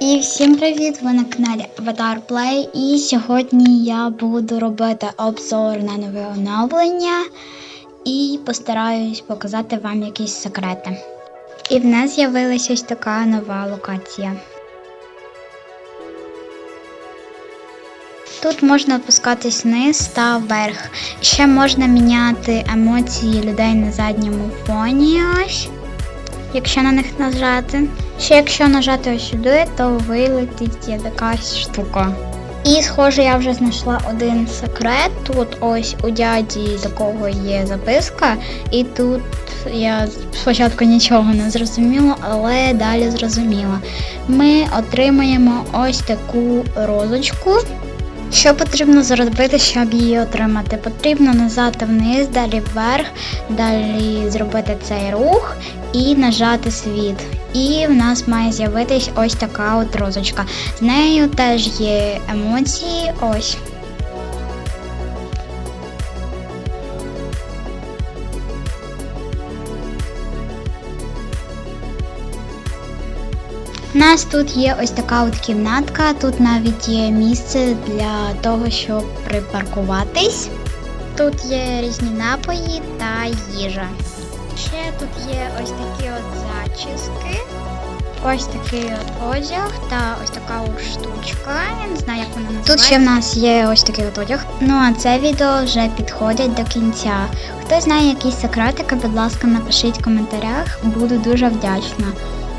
І всім привіт! Ви на каналі Avatar Play. І сьогодні я буду робити обзор на нове оновлення і постараюсь показати вам якісь секрети. І в нас з'явилася ось така нова локація. Тут можна опускатись вниз та вверх. Ще можна міняти емоції людей на задньому фоні. Ось якщо на них нажати. Ще якщо нажати ось сюди, то вилетить якась штука. І, схоже, я вже знайшла один секрет. Тут ось у дяді, з якого є записка, і тут я спочатку нічого не зрозуміла, але далі зрозуміла. Ми отримаємо ось таку розочку. Що потрібно зробити, щоб її отримати? Потрібно нажати вниз, далі вверх, далі зробити цей рух і нажати світ. І в нас має з'явитись ось така от розочка. З нею теж є емоції. Ось. У нас тут є ось така от кімнатка, тут навіть є місце для того, щоб припаркуватись. Тут є різні напої та їжа. Ще тут є ось такі от зачіски, ось такий от одяг та ось така от штучка. Я не знаю, як вона називається. Тут ще в нас є ось такий от одяг. Ну а це відео вже підходить до кінця. Хто знає якісь секретики, будь ласка, напишіть в коментарях, буду дуже вдячна.